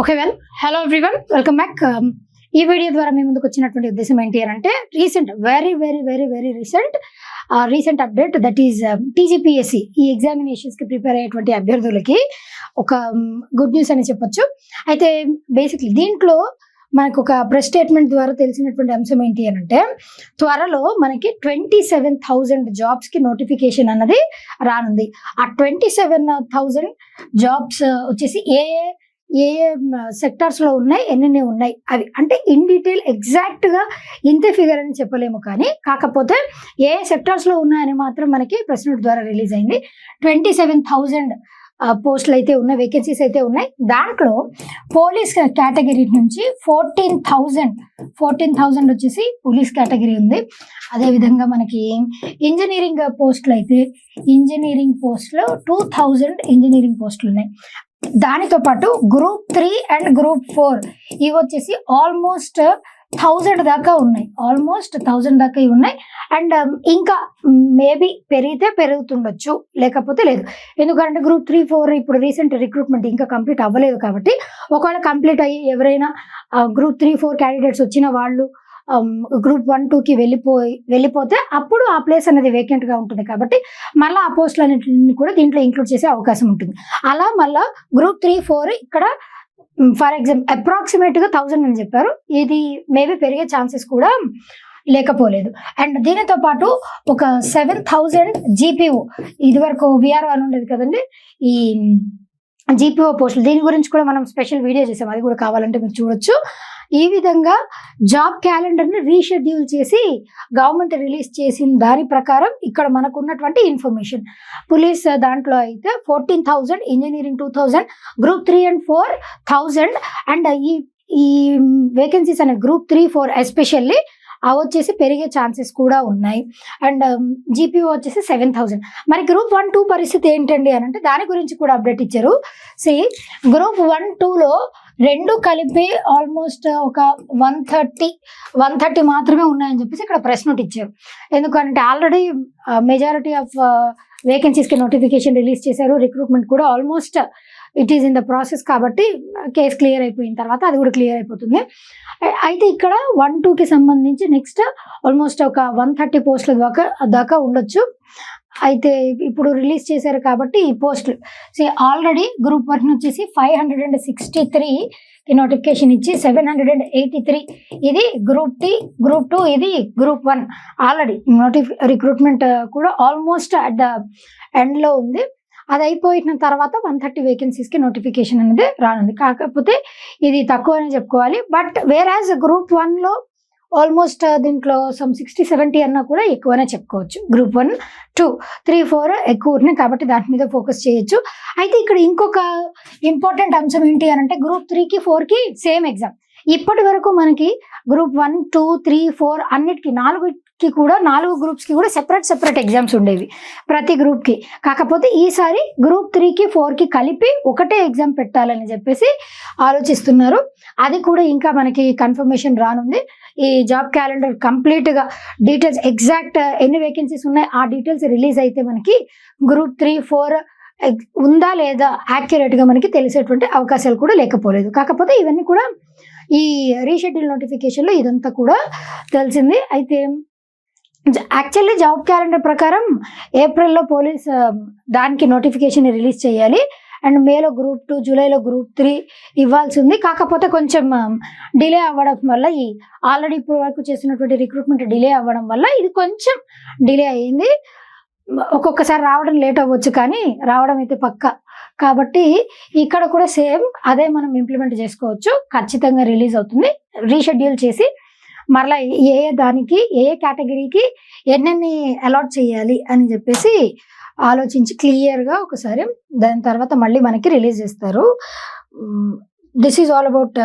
Okay well hello everyone welcome back ఈ video ద్వారా మీ ముందుకు వచ్చినటువంటి ఉద్దేశం ఏంటి అని అంటే recent very very very very recent recent update that is TGPSC ఈ ఎగ్జామినేషన్స్కి ప్రిపేర్ అయ్యేటువంటి అభ్యర్థులకి ఒక um, గుడ్ న్యూస్ అని చెప్పొచ్చు. అయితే బేసిక్లీ దీంట్లో మనకు ఒక ప్రెస్ స్టేట్మెంట్ ద్వారా తెలిసినటువంటి అంశం ఏంటి అని అంటే త్వరలో మనకి ట్వంటీ సెవెన్ థౌజండ్ జాబ్స్కి నోటిఫికేషన్ అన్నది రానుంది. ఆ ట్వంటీ సెవెన్ థౌజండ్ జాబ్స్ వచ్చేసి ఏ ఏ ఏ సెక్టార్స్లో ఉన్నాయి ఎన్నెన్ని ఉన్నాయి అవి. అంటే ఇన్ డీటెయిల్ ఎగ్జాక్ట్గా ఇంతే ఫిగర్ అని చెప్పలేము కానీ కాకపోతే ఏ సెక్టార్స్లో ఉన్నాయని మాత్రం మనకి ప్రెస్ నోట్ ద్వారా రిలీజ్ అయింది. ట్వంటీ సెవెన్ థౌజండ్ పోస్టులు అయితే ఉన్నాయి వేకెన్సీస్ అయితే ఉన్నాయి. దాంట్లో పోలీస్ కేటగిరీ నుంచి ఫోర్టీన్ థౌజండ్ ఫోర్టీన్ థౌజండ్ వచ్చేసి పోలీస్ కేటగిరీ ఉంది. అదేవిధంగా మనకి ఇంజనీరింగ్ పోస్టులు అయితే ఇంజనీరింగ్ పోస్టులు టూ థౌజండ్ ఇంజనీరింగ్ పోస్టులు ఉన్నాయి. దానితో పాటు group three and group four ఇవి వచ్చేసి ఆల్మోస్ట్ థౌజండ్ దాకా ఉన్నాయి. ఆల్మోస్ట్ థౌజండ్ దాకా ఇవి ఉన్నాయి. అండ్ um, ఇంకా మేబీ పెరిగితే పెరుగుతుండొచ్చు. లేకపోతే లేదు. ఎందుకంటే గ్రూప్ త్రీ ఫోర్ ఇప్పుడు రీసెంట్ రిక్రూట్మెంట్ ఇంకా కంప్లీట్ అవ్వలేదు కాబట్టి ఒకవేళ కంప్లీట్ అయ్యి ఎవరైనా గ్రూప్ త్రీ ఫోర్ క్యాండిడేట్స్ వచ్చిన వాళ్ళు గ్రూప్ వన్ టూకి వెళ్ళిపోయి వెళ్ళిపోతే అప్పుడు ఆ ప్లేస్ అనేది వేకెంట్గా ఉంటుంది కాబట్టి మళ్ళీ ఆ పోస్టులు అన్నింటిని కూడా దీంట్లో ఇంక్లూడ్ చేసే అవకాశం ఉంటుంది. అలా మళ్ళీ గ్రూప్ త్రీ ఫోర్ ఇక్కడ ఫర్ ఎగ్జాంపుల్ అప్రాక్సిమేట్గా థౌజండ్ అని చెప్పారు. ఇది మేబీ పెరిగే ఛాన్సెస్ కూడా లేకపోలేదు. అండ్ దీనితో పాటు ఒక సెవెన్ థౌజండ్ జీపీఓ ఇది వరకు విఆర్ అని ఉండేది కదండి. ఈ జీపీఓ పోస్టులు దీని గురించి కూడా మనం స్పెషల్ వీడియో చేసాం. అది కూడా కావాలంటే మీరు చూడొచ్చు. ఈ విధంగా జాబ్ క్యాలెండర్ని రీషెడ్యూల్ చేసి గవర్నమెంట్ రిలీజ్ చేసిన దాని ప్రకారం ఇక్కడ మనకు ఉన్నటువంటి ఇన్ఫర్మేషన్. పోలీస్ దాంట్లో అయితే fourteen thousand engineering two thousand group three and four thousand and ఈ ఈ వేకెన్సీస్ అనే గ్రూప్ త్రీ ఫోర్ ఎస్పెషల్లీ అవి వచ్చేసి పెరిగే ఛాన్సెస్ కూడా ఉన్నాయి. అండ్ జీపీఓ వచ్చేసి సెవెన్ థౌజండ్ మరి గ్రూప్ వన్ టూ పరిస్థితి ఏంటండి అని అంటే దాని గురించి కూడా అప్డేట్ ఇచ్చారు. సి గ్రూప్ వన్ టూలో రెండు కలిపి ఆల్మోస్ట్ ఒక వన్ థర్టీ వన్ థర్టీ మాత్రమే ఉన్నాయని చెప్పేసి ఇక్కడ ప్రెస్ నోట్ ఇచ్చారు. ఎందుకంటే ఆల్రెడీ మెజారిటీ ఆఫ్ వేకెన్సీస్కి నోటిఫికేషన్ రిలీజ్ చేశారు. రిక్రూట్మెంట్ కూడా almost it is in the process కాబట్టి uh, కేసు క్లియర్ అయిపోయిన తర్వాత అది కూడా క్లియర్ అయిపోతుంది. Uh, అయితే ఇక్కడ వన్ టూకి సంబంధించి నెక్స్ట్ ఆల్మోస్ట్ uh, ఒక వన్ థర్టీ పోస్టుల దాకా దాకా ఉండొచ్చు. అయితే ఇప్పుడు రిలీజ్ చేశారు కాబట్టి ఈ పోస్టులు సో ఆల్రెడీ గ్రూప్ వన్ వచ్చేసి five hundred and sixty three notification ఇచ్చి seven hundred and eighty three. ఇది గ్రూప్ టీ గ్రూప్ టూ ఇది గ్రూప్ వన్. ఆల్రెడీ నోటిఫి రిక్రూట్మెంట్ కూడా ఆల్మోస్ట్ అట్ ద ఎండ్లో ఉంది. అది అయిపోయిన తర్వాత వన్ థర్టీ వేకెన్సీస్కి నోటిఫికేషన్ అనేది రానుంది. కాకపోతే ఇది తక్కువ అని చెప్పుకోవాలి. బట్ వేరాజ్ గ్రూప్ వన్లో ఆల్మోస్ట్ దీంట్లో సమ్ సిక్స్టీ సెవెంటీ అన్నా కూడా ఎక్కువనే చెప్పుకోవచ్చు. Group one two three four ఎక్కువ ఉన్నాయి కాబట్టి దాని మీద ఫోకస్ చేయొచ్చు. అయితే ఇక్కడ ఇంకొక ఇంపార్టెంట్ అంశం ఏంటి అని అంటే గ్రూప్ త్రీకి ఫోర్కి సేమ్ ఎగ్జామ్ ఇప్పటి వరకు మనకి group one two three four అన్నిటికీ కి కూడా నాలుగు గ్రూప్స్కి కూడా సెపరేట్ సెపరేట్ ఎగ్జామ్స్ ఉండేవి ప్రతి గ్రూప్కి కాకపోతే ఈసారి గ్రూప్ త్రీకి ఫోర్కి కలిపి ఒకటే ఎగ్జామ్ పెట్టాలని చెప్పేసి ఆలోచిస్తున్నారు. అది కూడా ఇంకా మనకి కన్ఫర్మేషన్ రానుంది. ఈ జాబ్ క్యాలెండర్ కంప్లీట్గా డీటెయిల్స్ ఎగ్జాక్ట్ ఎన్ని వేకెన్సీస్ ఉన్నాయి ఆ డీటెయిల్స్ రిలీజ్ అయితే మనకి గ్రూప్ త్రీ ఫోర్ ఉందా లేదా యాక్యురేట్గా మనకి తెలిసేటువంటి అవకాశాలు కూడా లేకపోలేదు. కాకపోతే ఇవన్నీ కూడా ఈ రీషెడ్యూల్ నోటిఫికేషన్లో ఇదంతా కూడా తెలిసింది. అయితే యాక్చువల్లీ జాబ్ క్యాలెండర్ ప్రకారం ఏప్రిల్లో పోలీస్ దానికి నోటిఫికేషన్ రిలీజ్ చేయాలి. అండ్ మేలో గ్రూప్ టూ జూలైలో గ్రూప్ త్రీ ఇవ్వాల్సి ఉంది. కాకపోతే కొంచెం డిలే అవ్వడం వల్ల ఈ ఆల్రెడీ ఇప్పుడు వరకు చేసినటువంటి రిక్రూట్మెంట్ డిలే అవ్వడం వల్ల ఇది కొంచెం డిలే అయ్యింది. ఒక్కొక్కసారి రావడం లేట్ అవ్వచ్చు కానీ రావడం అయితే పక్క. కాబట్టి ఇక్కడ కూడా సేమ్ అదే మనం ఇంప్లిమెంట్ చేసుకోవచ్చు. ఖచ్చితంగా రిలీజ్ అవుతుంది. రీషెడ్యూల్ చేసి మరలా ఏ ఏ దానికి ఏ ఏ కేటగిరీకి ఎన్నెన్ని అలాట్ చేయాలి అని చెప్పేసి ఆలోచించి క్లియర్గా ఒకసారి దాని తర్వాత మళ్ళీ మనకి రిలీజ్ చేస్తారు. This is all about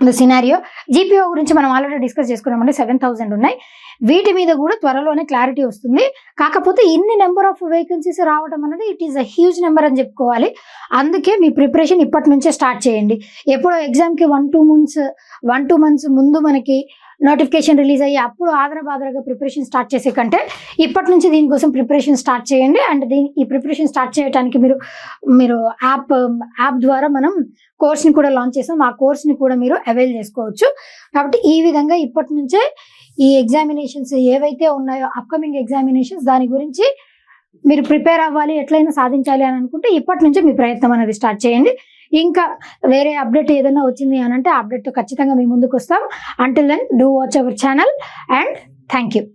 scenario GPO గురించి మనం ఆల్రెడీ డిస్కస్ చేసుకున్నామంటే సెవెన్ థౌసండ్ ఉన్నాయి. వీటి మీద కూడా త్వరలోనే క్లారిటీ వస్తుంది. కాకపోతే ఇన్ని నెంబర్ ఆఫ్ వేకెన్సీస్ రావడం అనేది it is a huge number అని చెప్పుకోవాలి. అందుకే మీ ప్రిపరేషన్ ఇప్పటి నుంచే స్టార్ట్ చేయండి. ఎప్పుడో ఎగ్జామ్కి one two months one two months ముందు మనకి నోటిఫికేషన్ రిలీజ్ అయ్యి అప్పుడు ఆదరబాదరగా ప్రిపరేషన్ స్టార్ట్ చేసే కంటే ఇప్పటి నుంచి దీనికోసం ప్రిపరేషన్ స్టార్ట్ చేయండి. అండ్ దీని ఈ ప్రిపరేషన్ స్టార్ట్ చేయడానికి మీరు మీరు యాప్ యాప్ ద్వారా మనం కోర్స్ని కూడా లాంచ్ చేసాం. ఆ కోర్స్ని కూడా మీరు అవైల్ చేసుకోవచ్చు. కాబట్టి ఈ విధంగా ఇప్పటి నుంచే ఈ ఎగ్జామినేషన్స్ ఏవైతే ఉన్నాయో అప్కమింగ్ ఎగ్జామినేషన్స్ దాని గురించి మీరు ప్రిపేర్ అవ్వాలి ఎట్లయినా సాధించాలి అని అనుకుంటే ఇప్పటి నుంచే మీ ప్రయత్నం అనేది స్టార్ట్ చేయండి. ఇంకా వేరే అప్డేట్ ఏదైనా వచ్చింది అని అంటే అప్డేట్తో ఖచ్చితంగా మేము ముందుకు వస్తాం. Until then do watch our channel and thank you